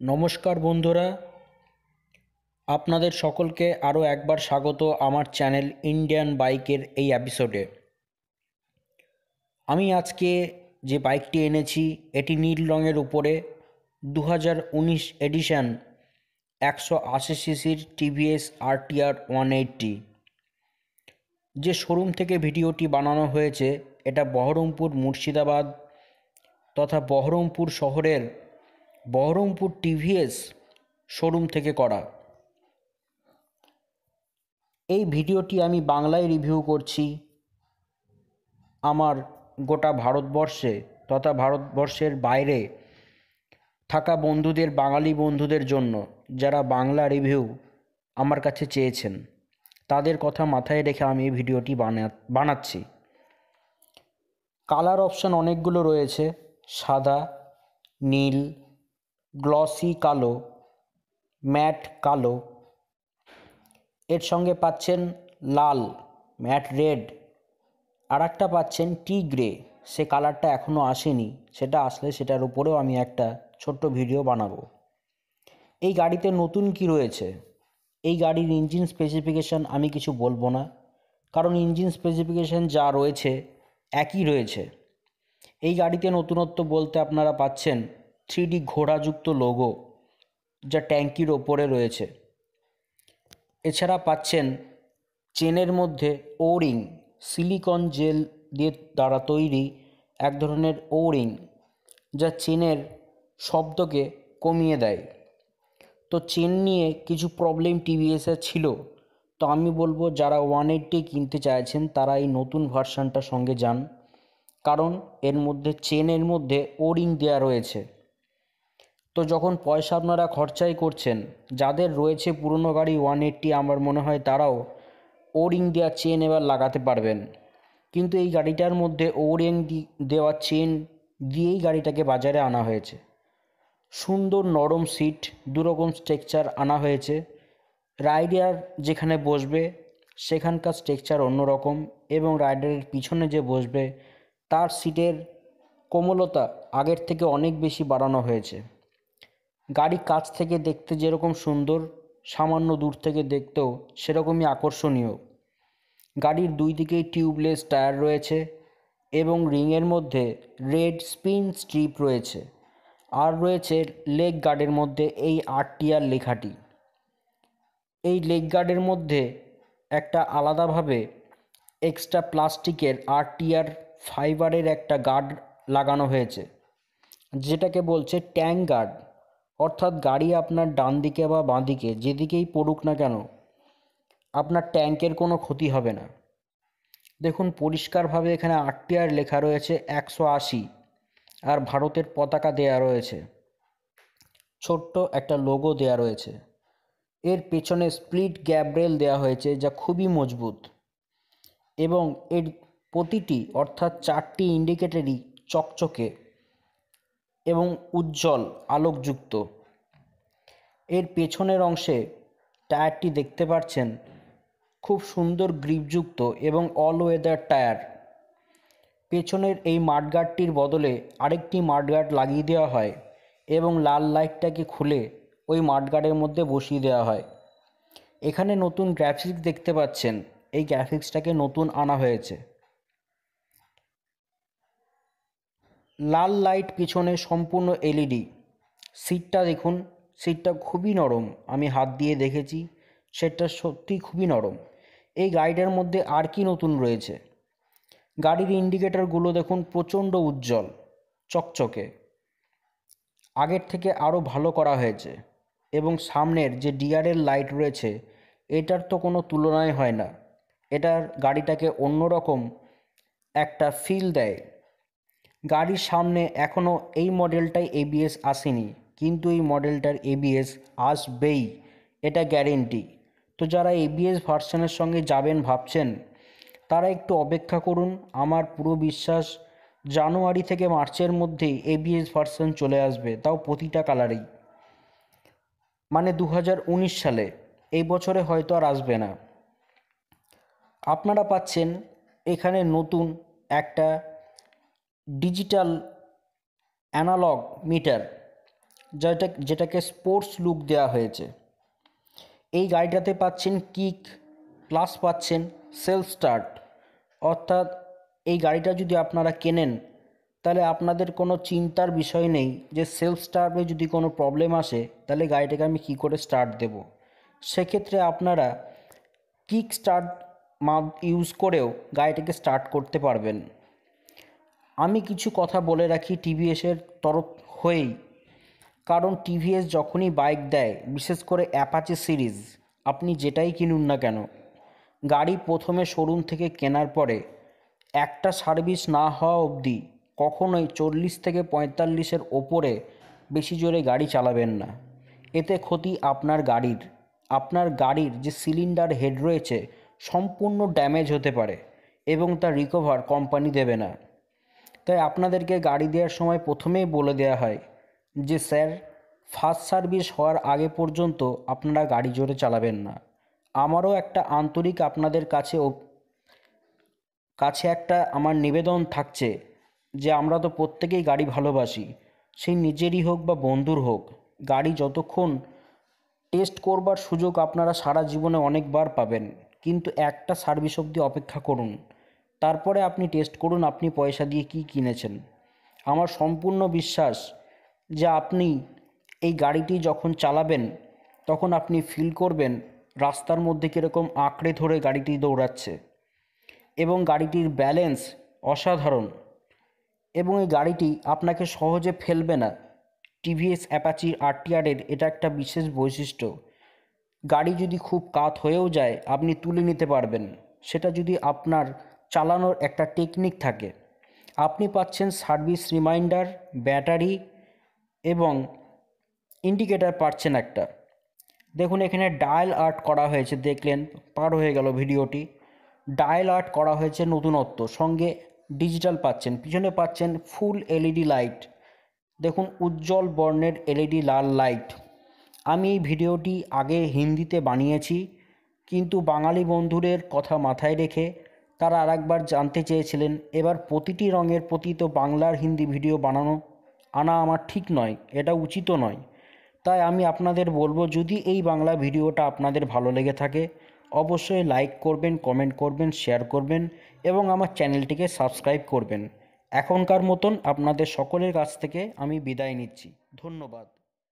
নমস্কার বন্ধুরা। আপনাদের সকলকে আরও একবার স্বাগত আমার চ্যানেল ইন্ডিয়ান বাইকের এই এপিসোডে। আমি আজকে যে বাইকটি এনেছি, এটি নীল রঙের উপরে দু হাজার উনিশ এডিশন একশো আশি সিসির টিভিএস আরটিআর ওয়ান এইটটি। যে শোরুম থেকে ভিডিওটি বানানো হয়েছে, এটা বহরমপুর মুর্শিদাবাদ তথা বহরমপুর শহরের বহরমপুর টিভিএস শোরুম থেকে করা। এই ভিডিওটি আমি বাংলায় রিভিউ করছি আমার গোটা ভারতবর্ষে তথা ভারতবর্ষের বাইরে থাকা বন্ধুদের, বাঙালি বন্ধুদের জন্য যারা বাংলা রিভিউ আমার কাছে চেয়েছেন, তাদের কথা মাথায় রেখে আমি এই ভিডিওটি বানা, বানাচ্ছি। কালার অপশান অনেকগুলো রয়েছে, সাদা, নীল গ্লসি কালো, ম্যাট কালো। এর সঙ্গে পাচ্ছেন লাল, ম্যাট রেড। আর একটা পাচ্ছেন টি গ্রে। সে কালারটা এখনও আসেনি। সেটা আসলে সেটার উপরেও আমি একটা ছোট্ট ভিডিও বানাবো। এই গাড়িতে নতুন কি রয়েছে? এই গাড়ির ইঞ্জিন স্পেসিফিকেশান আমি কিছু বলব না। কারণ ইঞ্জিন স্পেসিফিকেশান যা রয়েছে, একই রয়েছে। এই গাড়িতে নতুনত্ব বলতে আপনারা পাচ্ছেন থ্রি ডি ঘোড়াযুক্ত লোগো যা ট্যাঙ্কির ওপরে রয়েছে। এছাড়া পাচ্ছেন চেনের মধ্যে ও রিং সিলিকন জেল দিয়ে দ্বারা তৈরি এক ধরনের ও রিং যা চেনের শব্দকে কমিয়ে দেয়। তো চেন নিয়ে কিছু প্রবলেম টিভিএসের ছিল, তো আমি বলব যারা ওয়ান এইটটি কিনতে চাইছেন তারা এই নতুন ভার্সানটার সঙ্গে যান, কারণ এর মধ্যে, চেনের মধ্যে ও রিং দেওয়া রয়েছে। তো যখন পয়সা আপনারা খরচাই করছেন, যাদের রয়েছে পুরনো গাড়ি ওয়ান এইট্টি, আমার মনে হয় তারাও ও রিং দেওয়া চেন এবার লাগাতে পারবেন। কিন্তু এই গাড়িটার মধ্যে ও দেওয়া চেন দিয়েই গাড়িটাকে বাজারে আনা হয়েছে। সুন্দর নরম সিট, দুরকম স্ট্রাকচার আনা হয়েছে। রাইডার যেখানে বসবে, সেখানকার স্ট্রাকচার অন্যরকম এবং রাইডারের পিছনে যে বসবে, তার সিটের কোমলতা আগের থেকে অনেক বেশি বাড়ানো হয়েছে। গাড়ি কাছ থেকে দেখতে যেরকম সুন্দর, সামান্য দূর থেকে দেখতেও সেরকমই আকর্ষণীয়। গাড়ির দুই দিকেই টিউবলেস টায়ার রয়েছে এবং রিংয়ের মধ্যে রেড স্পিন স্ট্রিপ রয়েছে। আর রয়েছে লেগ গার্ডের মধ্যে এই আরটিআর লেখাটি। এই লেগ গার্ডের মধ্যে একটা আলাদাভাবে এক্সট্রা প্লাস্টিকের আরটিআর ফাইবারের একটা গার্ড লাগানো হয়েছে, যেটাকে বলছে ট্যাঙ্ক গার্ড। অর্থাৎ গাড়ি আপনার ডান দিকে বা বাঁ দিকে, যেদিকেই পড়ুক না কেন, আপনার ট্যাঙ্কের কোনো ক্ষতি হবে না। দেখুন, পরিষ্কারভাবে এখানে আরটিআর লেখা রয়েছে, একশো আশি, আর ভারতের পতাকা দেয়া রয়েছে। ছোট্ট একটা লোগো দেয়া রয়েছে। এর পেছনে স্প্লিট গ্যাব্রেল দেওয়া হয়েছে, যা খুবই মজবুত। এবং এর প্রতিটি, অর্থাৎ চারটি ইন্ডিকেটারই চকচকে। এবং উজ্জ্বল আলোকযুক্ত। এর পেছনের অংশে টায়ারটি দেখতে পাচ্ছেন খুব সুন্দর গ্রিপযুক্ত এবং অল ওয়েদার টায়ার। পেছনের এই মাঠগার্ডটির বদলে আরেকটি মাঠগার্ড লাগিয়ে দেওয়া হয় এবং লাল লাইটটাকে খুলে ওই মাঠগার্ডের মধ্যে বসিয়ে দেওয়া হয়। এখানে নতুন গ্রাফিক্স দেখতে পাচ্ছেন। এই গ্রাফিক্সটাকে নতুন আনা হয়েছে। লাল লাইট পিছনে সম্পূর্ণ এলইডি। সিটটা দেখুন, সিটটা খুবই নরম। আমি হাত দিয়ে দেখেছি সেটটা সত্যিই খুবই নরম। এই গাড়িটার মধ্যে আর কি নতুন রয়েছে? গাড়ির ইন্ডিকেটারগুলো দেখুন প্রচণ্ড উজ্জ্বল, চকচকে। আগের থেকে আরও ভালো করা হয়েছে এবং সামনের যে ডিআরের লাইট রয়েছে, এটার তো কোনো তুলনাই হয় না। এটার গাড়িটাকে অন্যরকম একটা ফিল দেয়। গাড়ির সামনে এখনও এই মডেলটাই এবিএস আসেনি, কিন্তু এই মডেলটার এবিএস আসবেই, এটা গ্যারেন্টি তো যারা এবিএস ভার্সনের সঙ্গে যাবেন ভাবছেন, তারা একটু অপেক্ষা করুন, আমার পুরো বিশ্বাস জানুয়ারি থেকে মার্চের মধ্যেই এবিএস ভার্সন চলে আসবে, তাও প্রতিটা কালারেই মানে দু হাজার উনিশ সালে, এই বছরে হয়তো আর আসবে না। আপনারা পাচ্ছেন, এখানে নতুন একটা ডিজিটাল অ্যানালগ মিটার, যেটা যেটাকে স্পোর্টস লুক দেওয়া হয়েছে। এই গাড়িটাতে পাচ্ছেন কিক, প্লাস পাচ্ছেন সেলফ স্টার্ট। অর্থাৎ এই গাড়িটা যদি আপনারা কেনেন, তাহলে আপনাদের কোনো চিন্তার বিষয় নেই যে সেলফ স্টার্টে যদি কোনো প্রবলেম আসে, তাহলে গাড়িটাকে আমি কী করে স্টার্ট দেব? সেক্ষেত্রে আপনারা কিক স্টার্ট ইউজ করেও গাড়িটাকে স্টার্ট করতে পারবেন। আমি কিছু কথা বলে রাখি টিভিএসের তরফ হয়েই। কারণ টিভিএস যখনই বাইক দেয়, বিশেষ করে অ্যাপাচে সিরিজ, আপনি যেটাই কিনুন না কেন, গাড়ি প্রথমে শোরুম থেকে কেনার পরে একটা সার্ভিস না হওয়া অবধি কখনোই চল্লিশ থেকে পঁয়তাল্লিশের ওপরে বেশি জোরে গাড়ি চালাবেন না। এতে ক্ষতি আপনার গাড়ির। আপনার গাড়ির যে সিলিন্ডার হেড রয়েছে, সম্পূর্ণ ড্যামেজ হতে পারে এবং তার রিকভার কোম্পানি দেবে না। তাই আপনাদেরকে গাড়ি দেওয়ার সময় প্রথমেই বলে দেওয়া হয় যে, স্যার ফার্স্ট সার্ভিস হওয়ার আগে পর্যন্ত আপনারা গাড়ি জোরে চালাবেন না। আমারও একটা আন্তরিক আপনাদের কাছে কাছে একটা আমার নিবেদন থাকছে যে, আমরা তো প্রত্যেকেই গাড়ি ভালোবাসি। সেই নিজেরই হোক বা বন্ধুর হোক, গাড়ি যতক্ষণ টেস্ট করবার সুযোগ আপনারা সারা জীবনে অনেকবার পাবেন। কিন্তু একটা সার্ভিস অবধি অপেক্ষা করুন। তারপরে আপনি টেস্ট করুন আপনি পয়সা দিয়ে কি কিনেছেন। আমার সম্পূর্ণ বিশ্বাস যে আপনি এই গাড়িটি যখন চালাবেন, তখন আপনি ফিল করবেন রাস্তার মধ্যে কীরকম আঁকড়ে ধরে গাড়িটি দৌড়াচ্ছে। এবং গাড়িটির ব্যালেন্স অসাধারণ। এবং এই গাড়িটি আপনাকে সহজে ফেলবে না। টিভিএস অ্যাপাচি আরটিআরের এটা একটা বিশেষ বৈশিষ্ট্য। গাড়ি যদি খুব কাত হয়েও যায়, আপনি তুলে নিতে পারবেন। সেটা যদি আপনার চালানোর একটা টেকনিক থাকে। আপনি পাচ্ছেন সার্ভিস রিমাইন্ডার ব্যাটারি এবং ইন্ডিকেটার পাচ্ছেন একটা। দেখুন, এখানে ডায়াল আর্ট করা হয়েছে, দেখলেন, পার হয়ে গেল ভিডিওটি। ডায়াল আর্ট করা হয়েছে নতুনত্ব, সঙ্গে ডিজিটাল পাচ্ছেন, পিছনে পাচ্ছেন ফুল এলইডি লাইট দেখুন, উজ্জ্বল বর্ণের এলইডি লাল লাইট আমি এই ভিডিওটি আগে হিন্দিতে বানিয়েছি, কিন্তু বাঙালি বন্ধুদের কথা মাথায় রেখে তারা আরেকবার জানতে চেয়েছিলেন, এবার প্রতিটি রঙের প্রতি তো বাংলার হিন্দি ভিডিও বানানো আনা আমার ঠিক নয়, এটা উচিতও নয়। তাই আমি আপনাদের বলব, যদি এই বাংলা ভিডিওটা আপনাদের ভালো লেগে থাকে, অবশ্যই লাইক করবেন, কমেন্ট করবেন, শেয়ার করবেন এবং আমার চ্যানেলটিকে সাবস্ক্রাইব করবেন। এখনকার মতন আপনাদের সকলের কাছ থেকে আমি বিদায় নিচ্ছি। ধন্যবাদ।